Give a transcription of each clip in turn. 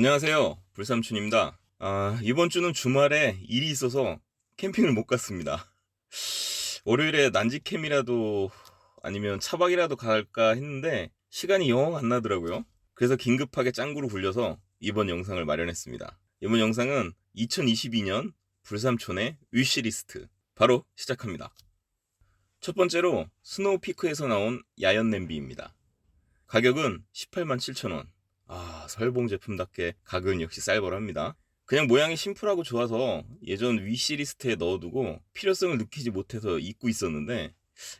안녕하세요. 불삼촌입니다. 아, 이번 주는 주말에 일이 있어서 캠핑을 못 갔습니다. 월요일에 난지캠이라도 아니면 차박이라도 갈까 했는데 시간이 영 안 나더라고요. 그래서 긴급하게 짱구로 굴려서 이번 영상을 마련했습니다. 이번 영상은 2022년 불삼촌의 위시리스트 바로 시작합니다. 첫 번째로 스노우피크에서 나온 야연 냄비입니다. 가격은 18만 7천 원. 아, 설봉 제품답게 가격은 역시 쌀벌합니다. 그냥 모양이 심플하고 좋아서 예전 위 시리스트에 넣어두고 필요성을 느끼지 못해서 잊고 있었는데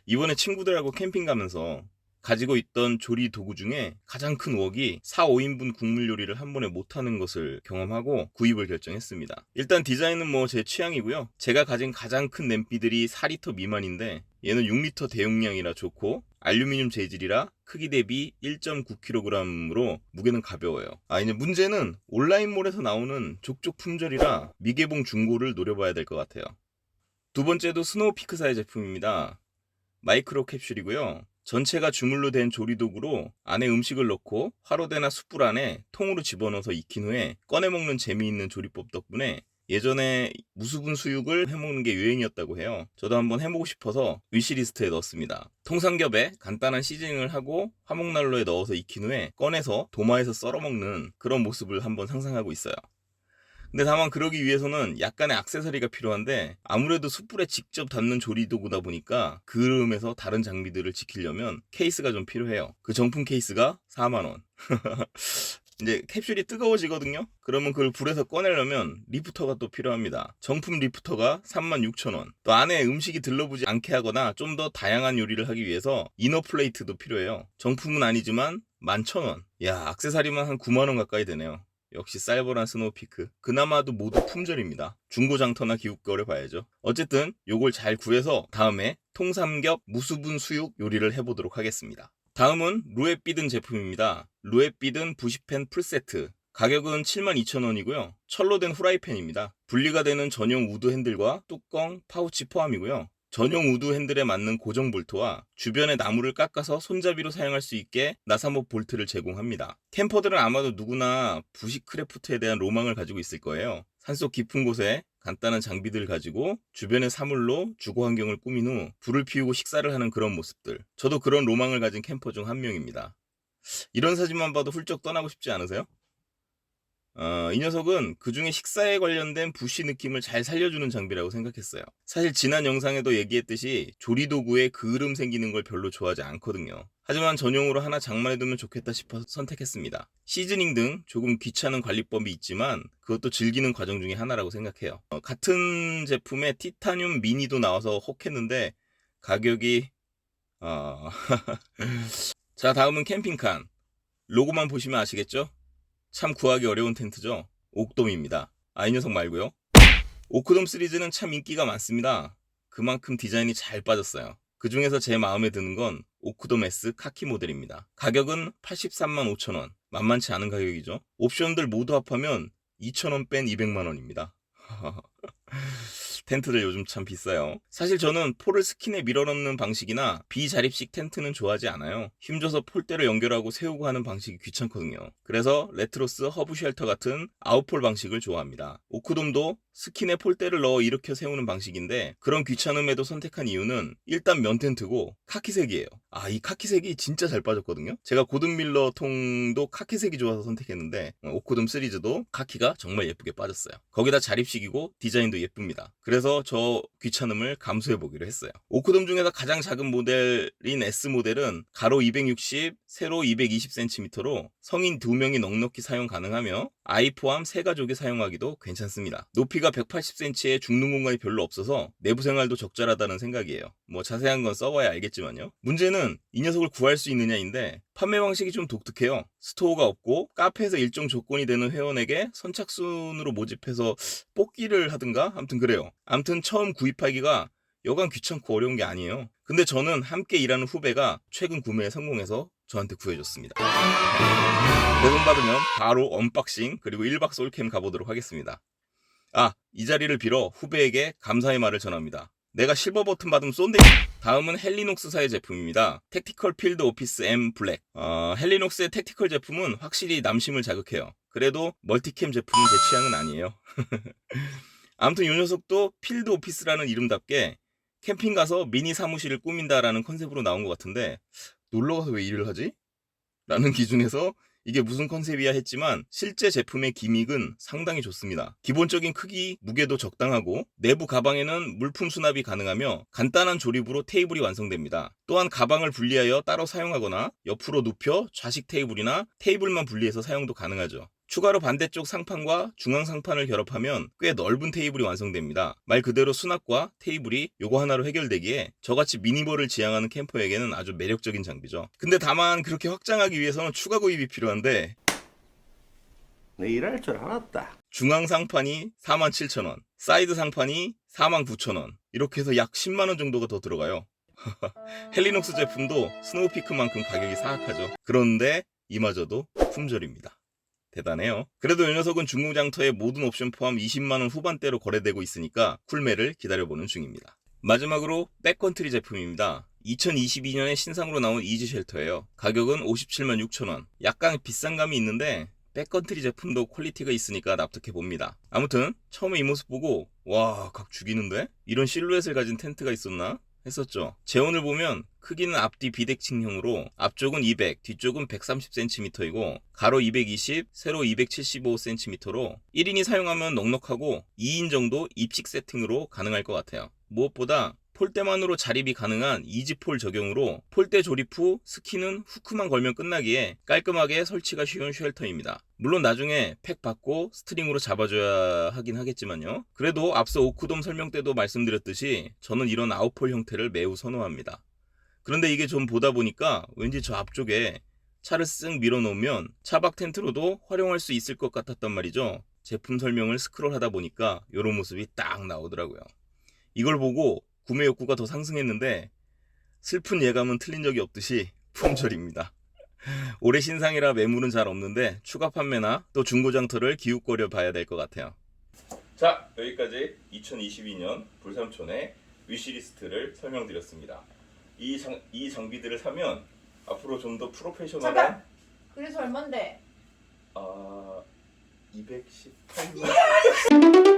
이번에 친구들하고 캠핑 가면서 가지고 있던 조리 도구 중에 가장 큰 웍이 4, 5인분 국물 요리를 한 번에 못하는 것을 경험하고 구입을 결정했습니다. 일단 디자인은 뭐 제 취향이고요. 제가 가진 가장 큰 냄비들이 4리터 미만인데 얘는 6리터 대용량이라 좋고 알루미늄 재질이라 크기 대비 1.9kg으로 무게는 가벼워요. 아 이제 문제는 온라인몰에서 나오는 족족 품절이라 미개봉 중고를 노려봐야 될 것 같아요. 두 번째도 스노우 피크사의 제품입니다. 마이크로 캡슐이고요. 전체가 주물로 된 조리도구로 안에 음식을 넣고 화로대나 숯불 안에 통으로 집어넣어서 익힌 후에 꺼내 먹는 재미있는 조리법 덕분에 예전에 무수분 수육을 해먹는 게 유행이었다고 해요. 저도 한번 해보고 싶어서 위시리스트에 넣었습니다. 통삼겹에 간단한 시즈닝을 하고 화목난로에 넣어서 익힌 후에 꺼내서 도마에서 썰어먹는 그런 모습을 한번 상상하고 있어요. 근데 다만 그러기 위해서는 약간의 악세사리가 필요한데 아무래도 숯불에 직접 닿는 조리 도구다 보니까 그름에서 다른 장비들을 지키려면 케이스가 좀 필요해요. 그 정품 케이스가 4만원. 이제 캡슐이 뜨거워지거든요. 그러면 그걸 불에서 꺼내려면 리프터가 또 필요합니다. 정품 리프터가 36,000원. 또 안에 음식이 들러붙지 않게 하거나 좀 더 다양한 요리를 하기 위해서 이너 플레이트도 필요해요. 정품은 아니지만 11,000원. 야, 악세사리만 한 9만원 가까이 되네요. 역시 쌀벌한 스노우피크. 그나마도 모두 품절입니다. 중고장터나 기웃거래 봐야죠. 어쨌든 요걸 잘 구해서 다음에 통삼겹 무수분 수육 요리를 해보도록 하겠습니다. 다음은 루에비든 제품입니다. 루에비든 부시팬 풀세트. 가격은 72,000원이고요. 철로 된 후라이팬입니다. 분리가 되는 전용 우드 핸들과 뚜껑, 파우치 포함이고요. 전용 우드 핸들에 맞는 고정 볼트와 주변의 나무를 깎아서 손잡이로 사용할 수 있게 나사목 볼트를 제공합니다. 캠퍼들은 아마도 누구나 부시크래프트에 대한 로망을 가지고 있을 거예요. 산속 깊은 곳에 간단한 장비들을 가지고 주변의 사물로 주거 환경을 꾸민 후 불을 피우고 식사를 하는 그런 모습들. 저도 그런 로망을 가진 캠퍼 중 한 명입니다. 이런 사진만 봐도 훌쩍 떠나고 싶지 않으세요? 어, 이 녀석은 그 중에 식사에 관련된 부시 느낌을 잘 살려주는 장비라고 생각했어요. 사실 지난 영상에도 얘기했듯이 조리도구에 그을음 생기는 걸 별로 좋아하지 않거든요. 하지만 전용으로 하나 장만해두면 좋겠다 싶어서 선택했습니다. 시즈닝 등 조금 귀찮은 관리법이 있지만 그것도 즐기는 과정 중에 하나라고 생각해요. 어, 같은 제품의 티타늄 미니도 나와서 혹했는데 가격이 어... 자 다음은 캠핑칸 로고만 보시면 아시겠죠? 참 구하기 어려운 텐트죠. 옥돔입니다. 아, 이 녀석 말고요. 오크돔 시리즈는 참 인기가 많습니다. 그만큼 디자인이 잘 빠졌어요. 그 중에서 제 마음에 드는 건 S 카키 모델입니다. 가격은 83만 5천원. 만만치 않은 가격이죠. 옵션들 모두 합하면 2천원 뺀 200만원입니다. 텐트들 요즘 참 비싸요. 사실 저는 폴을 스킨에 밀어넣는 방식이나 비자립식 텐트는 좋아하지 않아요. 힘줘서 폴대로 연결하고 세우고 하는 방식이 귀찮거든요. 그래서 레트로스 허브 쉘터 같은 아웃폴 방식을 좋아합니다. 오크돔도 스킨에 폴대를 넣어 일으켜 세우는 방식인데 그런 귀찮음에도 선택한 이유는 일단 면 텐트고 카키색이에요. 아, 이 카키색이 진짜 잘 빠졌거든요. 제가 고든 밀러 통도 카키색이 좋아서 선택했는데 오크돔 시리즈도 카키가 정말 예쁘게 빠졌어요. 거기다 자립식이고 디자인도 예쁩니다. 그래서 저 귀찮음을 감수해 보기로 했어요. 오크돔 중에서 가장 작은 모델인 S 모델은 가로 260, 세로 220cm로 성인 2명이 넉넉히 사용 가능하며 아이 포함 세 가족이 사용하기도 괜찮습니다. 높이가 180cm에 죽는 공간이 별로 없어서 내부 생활도 적절하다는 생각이에요. 뭐 자세한 건 써봐야 알겠지만요. 문제는 이 녀석을 구할 수 있느냐인데 판매 방식이 좀 독특해요. 스토어가 없고 카페에서 일정 조건이 되는 회원에게 선착순으로 모집해서 뽑기를 하든가 아무튼 그래요. 아무튼 처음 구입하기가 여간 귀찮고 어려운 게 아니에요. 근데 저는 함께 일하는 후배가 최근 구매에 성공해서 저한테 구해줬습니다. 배송 받으면 바로 언박싱 그리고 1박 솔캠 가보도록 하겠습니다. 아, 이 자리를 빌어 후배에게 감사의 말을 전합니다. 내가 실버 버튼 받으면 쏜대. 다음은 헬리녹스사의 제품입니다. 택티컬 필드 오피스 M 블랙. 어, 헬리녹스의 택티컬 제품은 확실히 남심을 자극해요. 그래도 멀티캠 제품은 제 취향은 아니에요. 아무튼 이 녀석도 필드 오피스라는 이름답게 캠핑 가서 미니 사무실을 꾸민다라는 컨셉으로 나온 것 같은데 놀러 가서 왜 일을 하지? 라는 기준에서 이게 무슨 컨셉이야 했지만 실제 제품의 기믹은 상당히 좋습니다. 기본적인 크기, 무게도 적당하고 내부 가방에는 물품 수납이 가능하며 간단한 조립으로 테이블이 완성됩니다. 또한 가방을 분리하여 따로 사용하거나 옆으로 눕혀 좌식 테이블이나 테이블만 분리해서 사용도 가능하죠. 추가로 반대쪽 상판과 중앙 상판을 결합하면 꽤 넓은 테이블이 완성됩니다. 말 그대로 수납과 테이블이 요거 하나로 해결되기에 저같이 미니멀을 지향하는 캠퍼에게는 아주 매력적인 장비죠. 근데 다만 그렇게 확장하기 위해서는 추가 구입이 필요한데 내 일할 줄 알았다. 중앙 상판이 47,000원, 사이드 상판이 49,000원 이렇게 해서 약 10만원 정도가 더 들어가요. 헬리녹스 제품도 스노우피크만큼 가격이 사악하죠. 그런데 이마저도 품절입니다. 대단해요. 그래도 이 녀석은 중고장터에 모든 옵션 포함 20만원 후반대로 거래되고 있으니까 쿨매를 기다려보는 중입니다. 마지막으로 백컨트리 제품입니다. 2022년에 신상으로 나온 이지 쉘터예요. 가격은 57만 6천원. 약간 비싼 감이 있는데 백컨트리 제품도 퀄리티가 있으니까 납득해 봅니다. 아무튼 처음에 이 모습 보고 와 각 죽이는데 이런 실루엣을 가진 텐트가 있었나 했었죠. 재원을 보면 크기는 앞뒤 비대칭형으로 앞쪽은 200, 뒤쪽은 130cm이고 가로 220, 세로 275cm로 1인이 사용하면 넉넉하고 2인 정도 입식 세팅으로 가능할 것 같아요. 무엇보다 폴대만으로 자립이 가능한 이지폴 적용으로 폴대 조립 후 스키는 후크만 걸면 끝나기에 깔끔하게 설치가 쉬운 쉘터입니다. 물론 나중에 팩 받고 스트링으로 잡아줘야 하긴 하겠지만요. 그래도 앞서 오크돔 설명 때도 말씀드렸듯이 저는 이런 아웃폴 형태를 매우 선호합니다. 그런데 이게 좀 보다 보니까 왠지 저 앞쪽에 차를 쓱 밀어놓으면 차박 텐트로도 활용할 수 있을 것 같았단 말이죠. 제품 설명을 스크롤 하다 보니까 이런 모습이 딱 나오더라고요. 이걸 보고 구매 욕구가 더 상승했는데 슬픈 예감은 틀린 적이 없듯이 품절입니다. 올해 신상이라 매물은 잘 없는데 추가 판매나 또 중고장터를 기웃거려 봐야 될 것 같아요. 자 여기까지 2022년 불삼촌의 위시리스트를 설명드렸습니다. 이, 장, 이 장비들을 사면 앞으로 좀 더 프로페셔널한 잠깐! 그래서 얼만데? 아 218만